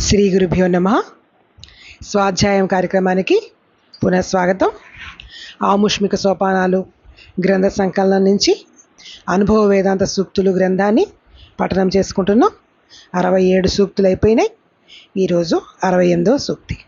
శ్రీ గురుభ్యో నమ. స్వాధ్యాయం కార్యక్రమానికి పునఃస్వాగతం ఆముష్మిక సోపానాలు గ్రంథ సంకలనం నుంచి అనుభవ వేదాంత సూక్తులు గ్రంథాన్ని పఠనం చేసుకుంటున్నాం. అరవై ఏడు సూక్తులు అయిపోయినాయి. ఈరోజు అరవై ఎనిమిదవ సూక్తి.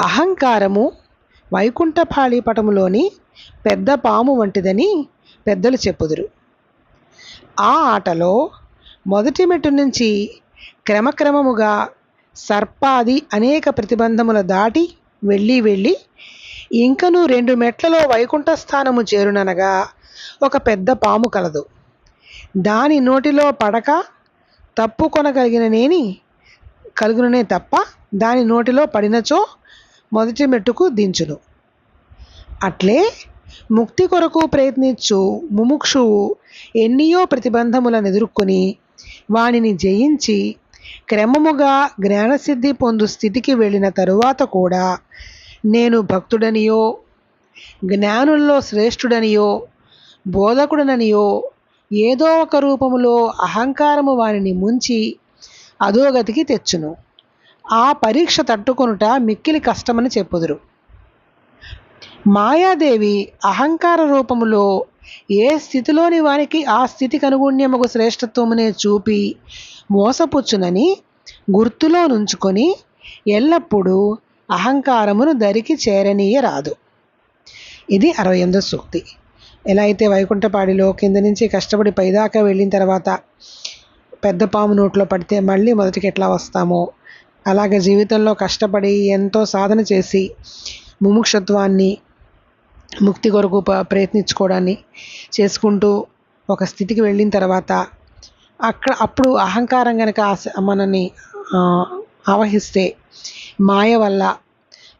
అహంకారము వైకుంఠపాళి పటములోని పెద్ద పాము వంటిదని పెద్దలు చెప్పుదురు. ఆ ఆటలో మొదటి మెట్టు నుంచి క్రమక్రమముగా సర్పాది అనేక ప్రతిబంధముల దాటి వెళ్ళి వెళ్ళి ఇంకను రెండు మెట్లలో వైకుంఠ స్థానము చేరుననగా ఒక పెద్ద పాము కలదు. దాని నోటిలో పడక తప్పుకొనగలిగిన నేని కలుగుననే తప్ప దాని నోటిలో పడినచో మొదటి మెట్టుకు దించును. అట్లే ముక్తి కొరకు ప్రయత్నించు ముముక్షువు ఎన్నియో ప్రతిబంధములను ఎదుర్కొని వానిని జయించి క్రమముగా జ్ఞానసిద్ధి పొందు స్థితికి వెళ్ళిన తరువాత కూడా నేను భక్తుడనియో జ్ఞానుల్లో శ్రేష్ఠుడనియో బోధకుడననియో ఏదో ఒక రూపములో అహంకారము వానిని ముంచి అధోగతికి తెచ్చును. ఆ పరీక్ష తట్టుకొనుట మిక్కిలి కష్టమని చెప్పుదురు. మాయాదేవి అహంకార రూపములో ఏ స్థితిలోని వారికి ఆ స్థితికి అనుగుణ్యముకు శ్రేష్టత్వమునే చూపి మోసపుచ్చునని గుర్తులో నుంచుకొని ఎల్లప్పుడూ అహంకారమును దరికి చేరనీయరాదు. ఇది అరవై ఎనిమిదో సూక్తి. ఎలా అయితే వైకుంఠపాడిలో కింద నుంచి కష్టపడి పైదాకా వెళ్ళిన తర్వాత పెద్ద పాము నోట్లో పడితే మళ్ళీ మొదటికి ఎట్లా వస్తామో అలాగే జీవితంలో కష్టపడి ఎంతో సాధన చేసి ముముక్షత్వాన్ని ముక్తి కొరకు ప్రయత్నించుకోవడాన్ని చేసుకుంటూ ఒక స్థితికి వెళ్ళిన తర్వాత అక్కడ అప్పుడు అహంకారం కనుక మనని ఆవహిస్తే మాయ వల్ల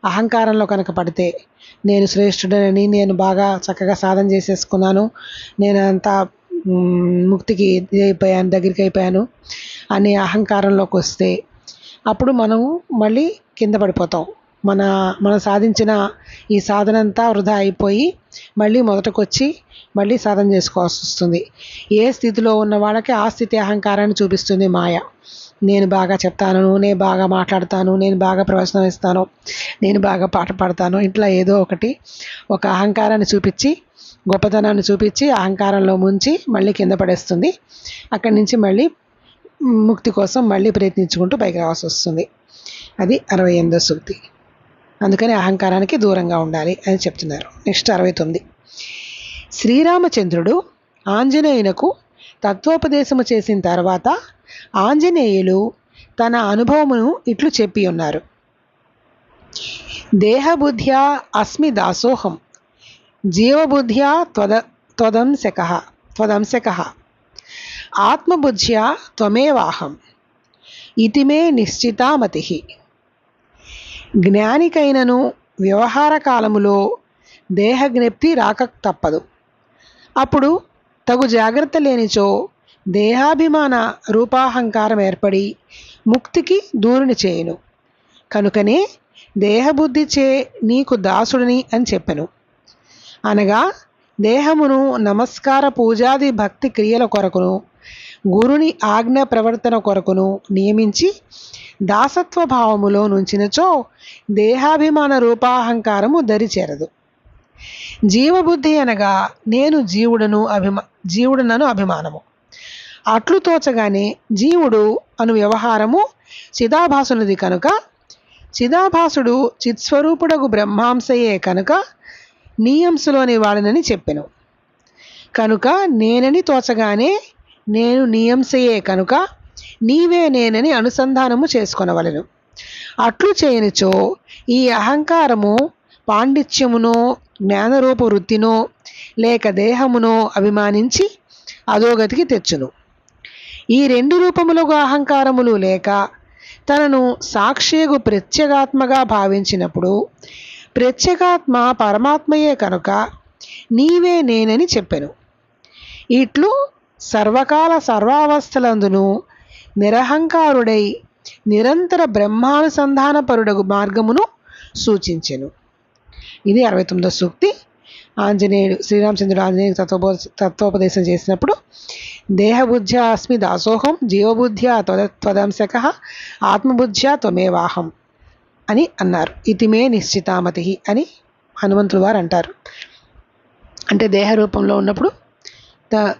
అహంకారంలో కనుక పడితే నేను శ్రేష్ఠుడనని నేను బాగా చక్కగా సాధన చేసేసుకున్నాను నేను అంతా ముక్తికి ఇది అయిపోయాను దగ్గరికి అయిపోయాను అనే అహంకారంలోకి వస్తే అప్పుడు మనం మళ్ళీ కింద పడిపోతాం. మన మనం సాధించిన ఈ సాధన అంతా వృధా అయిపోయి మళ్ళీ మొదటకు వచ్చి మళ్ళీ సాధన చేసుకోవాల్సి వస్తుంది. ఏ స్థితిలో ఉన్న వాళ్ళకి ఆ స్థితి అహంకారాన్ని చూపిస్తుంది మాయ. నేను బాగా చెప్తాను నేను బాగా మాట్లాడతాను నేను బాగా ప్రవచనం ఇస్తాను నేను బాగా పాట పాడతాను ఇట్లా ఏదో ఒకటి ఒక అహంకారాన్ని చూపించి గొప్పతనాన్ని చూపించి అహంకారంలో ముంచి మళ్ళీ కింద పడేస్తుంది. అక్కడి నుంచి మళ్ళీ ముక్తి కోసం మళ్ళీ ప్రయత్నించుకుంటూ పైకి రావాల్సి వస్తుంది. అది అరవై ఎనిమిదో సూక్తి అందుకని అహంకారానికి దూరంగా ఉండాలి అని చెప్తున్నారు. నెక్స్ట్ అరవై తొమ్మిది. శ్రీరామచంద్రుడు ఆంజనేయునకు తత్వోపదేశము చేసిన తర్వాత ఆంజనేయులు తన అనుభవమును ఇట్లు చెప్పి ఉన్నారు. దేహబుద్ధ్యా అస్మి దాసోహం జీవబుద్ధ్యా త్వద త్వదంశక త్వదంశక ఆత్మబుద్ధ్యా త్వమేవాహం ఇతిమే నిశ్చితామతి జ్ఞానికైనను వ్యవహార కాలములో దేహజ్ఞప్తి రాక తప్పదు. అప్పుడు తగు జాగ్రత్త లేనిచో దేహాభిమాన రూపాహంకారం ఏర్పడి ముక్తికి దూరుని చేయును. కనుకనే దేహబుద్ధి చే నీకు దాసుడిని అని చెప్పెను. అనగా దేహమును నమస్కార పూజాది భక్తి క్రియల కొరకును గురుని ఆజ్ఞ ప్రవర్తన కొరకును నియమించి దాసత్వ భావములో నుంచినచో దేహాభిమాన రూపాహంకారము దరిచేరదు. జీవబుద్ధి అనగా నేను జీవుడను అభిమా జీవుడనను అభిమానము. అట్లు తోచగానే జీవుడు అను వ్యవహారము చిదాభాసునిది కనుక చిదాభాసుడు చిత్స్వరూపుడగు బ్రహ్మాంశయే కనుక నీయంసులోని వాడనని చెప్పెను. కనుక నేనని తోచగానే నేను నియంసయే కనుక నీవే నేనని అనుసంధానము చేసుకొనవలెను. అట్లు చేయనిచో ఈ అహంకారము పాండిత్యమునో జ్ఞానరూప వృత్తినో లేక దేహమునో అభిమానించి అధోగతికి తెచ్చును. ఈ రెండు రూపములుగా అహంకారములు లేక తనను సాక్షియగు ప్రత్యేగాత్మగా భావించినప్పుడు ప్రత్యేగాత్మ పరమాత్మయే కనుక నీవే నేనని చెప్పెను. ఇట్లు సర్వకాల సర్వావస్థలందును నిరహంకారుడై నిరంతర బ్రహ్మానుసంధానపరుడగు మార్గమును సూచించెను. ఇది అరవై తొమ్మిదో సూక్తి. ఆంజనేయుడు శ్రీరామచంద్రుడు ఆంజనేయుడు తత్వబో తత్వోపదేశం చేసినప్పుడు దేహబుద్ధ్యా అస్మి దాసోహం జీవబుద్ధ్యా త్వద త్వదంశక ఆత్మబుద్ధ్యా త్వమేవాహం అని అన్నారు. ఇతిమే నిశ్చితామతి అని హనుమంతుడు వారు అంటారు. అంటే దేహ రూపంలో ఉన్నప్పుడు దా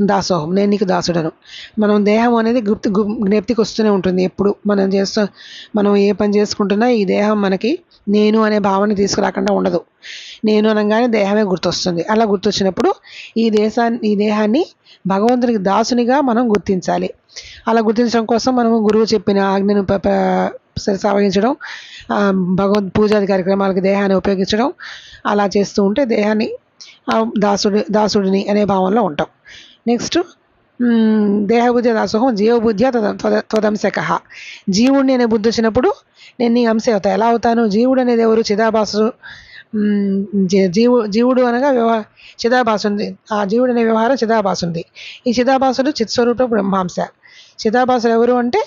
దాసోహం. నేను నీకు దాసుడను. మనం దేహం అనేది గుర్తు గు- జ్ఞప్తికి వస్తూనే ఉంటుంది. ఎప్పుడు మనం చేస్తూ మనం ఏ పని చేసుకుంటున్నా ఈ దేహం మనకి నేను అనే భావన తీసుకురాకుండా ఉండదు. నేను అనగానే దేహమే గుర్తొస్తుంది. అలా గుర్తొచ్చినప్పుడు ఈ దేశాన్ని ఈ దేహాన్ని భగవంతునికి దాసునిగా మనం గుర్తించాలి. అలా గుర్తించడం కోసం మనము గురువు చెప్పిన ఆజ్ఞను ప- ప- భగవద్ పూజాది కార్యక్రమాలకు దేహాన్ని ఉపయోగించడం అలా చేస్తూ ఉంటే దేహాన్ని దాసుడు దాసుడి దాసుడిని అనే భావనలో ఉంటాం. నెక్స్ట్ దేహబుద్ధి దాసోహం జీవబుద్ధి త్వదంశక జీవుడిని అనే బుద్ధి వచ్చినప్పుడు నేను నీ అంశ అవుతా. ఎలా అవుతాను? జీవుడు అనేది ఎవరు? చిదాభాసు జీవు జీవుడు అనగా వ్యవహ చిదాభాసుంది ఆ జీవుడు అనే వ్యవహారం చిదాభాసుంది ఈ చిదాభాసుడు చిత్స్వరూపుడు బ్రహ్మాంశ. చిదాభాసుడు ఎవరు అంటే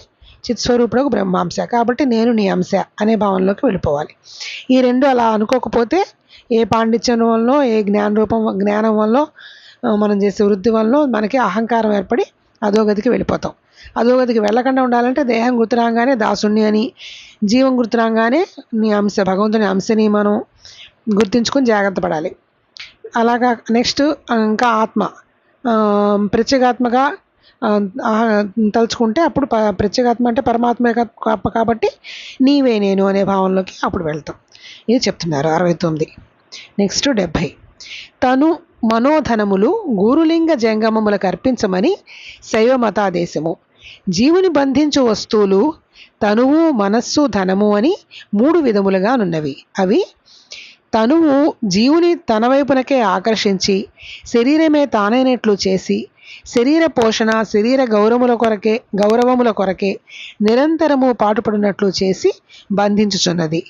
చిత్స్వరూపుడు బ్రహ్మాంశ. కాబట్టి నేను నీ అంశ అనే భావనలోకి వెళ్ళిపోవాలి. ఈ రెండు అలా అనుకోకపోతే ఏ పాండిత్యం వల్ల ఏ జ్ఞాన రూపం జ్ఞానం వల్ల మనం చేసే వృద్ధి వల్ల మనకి అహంకారం ఏర్పడి అధోగతికి వెళ్ళిపోతాం. అధోగతికి వెళ్ళకుండా ఉండాలంటే దేహం గుర్తురాగానే దాసుణ్ణి అని జీవం గుర్తురాగానే నీ అంశ భగవంతుని అంశని మనం గుర్తించుకొని జాగ్రత్త పడాలి. అలాగా నెక్స్ట్ ఇంకా ఆత్మ. ఆ, ప్రత్యేగాత్మగా తలుచుకుంటే అప్పుడు ప ప్రత్యేగాత్మ అంటే పరమాత్మ కాబట్టి నీవే నేను అనే భావంలోకి అప్పుడు వెళ్తాం. ఇది చెప్తున్నారు అరవై తొమ్మిది. నెక్స్ట్ డెబ్భై. తను మనోధనములు గురులింగ జంగమములకు అర్పించమని శైవ మతాదేశము జీవుని బంధించు వస్తువులు తనువు మనస్సు ధనము అని మూడు విధములుగా ఉన్నవి అవి తనువు జీవుని తన వైపునకే ఆకర్షించి శరీరమే తానైనట్లు చేసి శరీర పోషణ శరీర గౌరవముల కొరకే గౌరవముల కొరకే నిరంతరము పాటుపడినట్లు చేసి బంధించుచున్నది.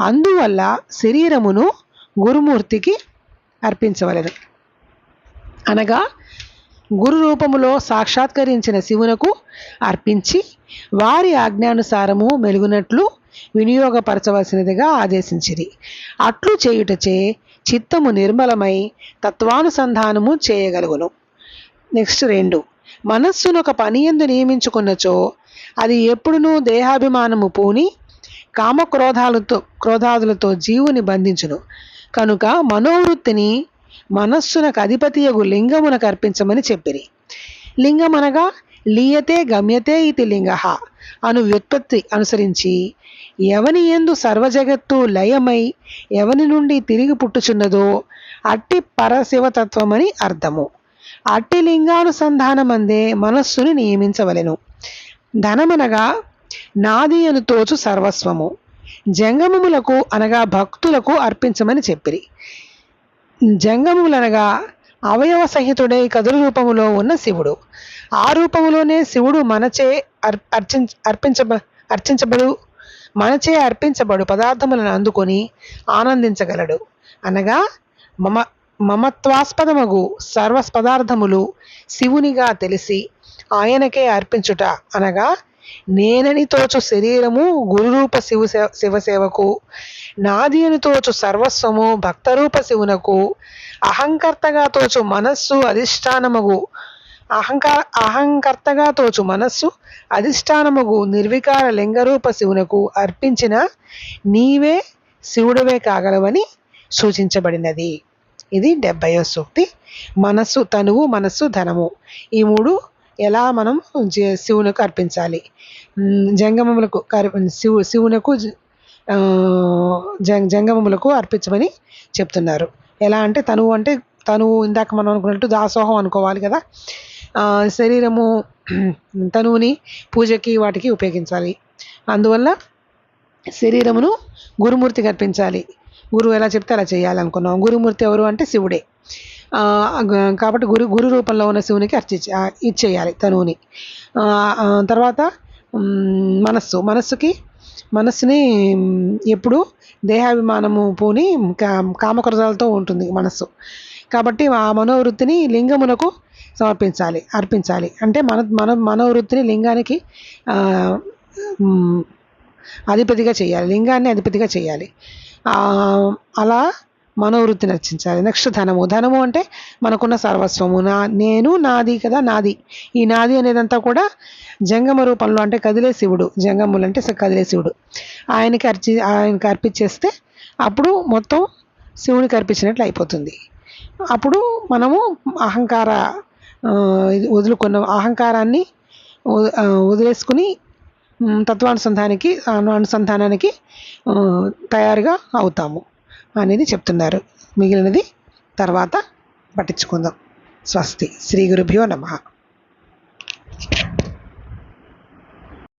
అందువల్ల శరీరమును గురుమూర్తికి అర్పించవలెను. అనగా గురు రూపములో సాక్షాత్కరించిన శివునకు అర్పించి వారి ఆజ్ఞానుసారము మెలుగునట్లు వినియోగపరచవలసినదిగా ఆదేశించిరి. అట్లు చేయుటచే చిత్తము నిర్మలమై తత్వానుసంధానము చేయగలుగును. నెక్స్ట్ రెండు. మనస్సును ఒక పని ఎందు నియమించుకున్నచో అది ఎప్పుడునూ దేహాభిమానము పూని కామక్రోధాలతో క్రోధాదులతో జీవుని బంధించును. కనుక మనోవృత్తిని మనస్సునకు అధిపతియగు లింగమునకు అర్పించమని చెప్పిరి. లింగమనగా లీయతే గమ్యతే ఇది లింగ అను వ్యుత్పత్తి అనుసరించి ఎవని ఎందు సర్వజగత్తు లయమై ఎవని నుండి తిరిగి పుట్టుచున్నదో అట్టి పరశివతత్వమని అర్థము. అట్టి లింగానుసంధానమందే మనస్సుని నియమించవలెను. ధనమనగా నాది అను తోచు సర్వస్వము. జంగమములకు అనగా భక్తులకు అర్పించమని చెప్పిరి. జంగములనగా అవయవ సహితుడై కదురు రూపములో ఉన్న శివుడు. ఆ రూపములోనే శివుడు మనచే అర్ అర్చించ అర్పించబ అర్చించబడు మనచే అర్పించబడు పదార్థములను అందుకొని ఆనందించగలడు. అనగా మమ మమత్వాస్పదమగు సర్వ పదార్థములు శివునిగా తెలిసి ఆయనకే అర్పించుట. అనగా నేనని తోచు శరీరము గురురూప శివ శివసేవకు నాదీని తోచు సర్వస్వము భక్తరూప శివునకు అహంకర్తగా తోచు మనస్సు అధిష్టానమగు. అహంకార అహంకర్తగా తోచు మనస్సు అధిష్టానముగు నిర్వికార లింగరూప శివునకు అర్పించిన నీవే శివుడవే కాగలవని సూచించబడినది. ఇది డెబ్బయో సూక్తి. మనస్సు తనువు మనస్సు ధనము. ఈ మూడు ఎలా మనం జ- శివునకు అర్పించాలి? జంగమములకు శివు శివునకు జంగమములకు అర్పించమని చెప్తున్నారు. ఎలా అంటే తనువు అంటే తనువు ఇందాక మనం అనుకున్నట్టు దాసోహం అనుకోవాలి కదా. శరీరము తనువుని పూజకి వాటికి ఉపయోగించాలి. అందువల్ల శరీరమును గురుమూర్తికి అర్పించాలి. గురువు ఎలా చెప్తే అలా చేయాలనుకున్నాం. గురుమూర్తి ఎవరు అంటే శివుడే. కాబట్టి గురు గురు రూపంలో ఉన్న శివునికి అర్చి ఇచ్చేయాలి తనువుని. తర్వాత మనస్సు. మనస్సుకి మనస్సుని ఎప్పుడు దేహాభిమానము పోని కా- కామక్రోధాలతో ఉంటుంది మనస్సు. కాబట్టి ఆ మనోవృత్తిని లింగమునకు సమర్పించాలి అర్పించాలి. అంటే మన మన మనోవృత్తిని లింగానికి అధిపతిగా చేయాలి. లింగాన్ని అధిపతిగా చేయాలి. అలా మనోవృత్తి నర్చించాలి నెక్స్ట్ ధనము. ధనము అంటే మనకున్న సర్వస్వము. నా నేను నాది కదా నాది. ఈ నాది అనేదంతా కూడా జంగమ రూపంలో అంటే కదిలే శివుడు. జంగములు అంటే కదిలే శివుడు. ఆయనకి అర్చి ఆయనకి అర్పించేస్తే అప్పుడు మొత్తం శివునికి అర్పించినట్లు అయిపోతుంది. అప్పుడు మనము అహంకార ఇది వదులుకున్న అహంకారాన్ని వదిలేసుకుని తత్వానుసంధానికి అను- అనుసంధానానికి తయారుగా అవుతాము. అనేది చెప్తున్నారు. మిగిలినది తర్వాత పట్టించుకుందాం. స్వస్తి. శ్రీ గురుభ్యో నమః.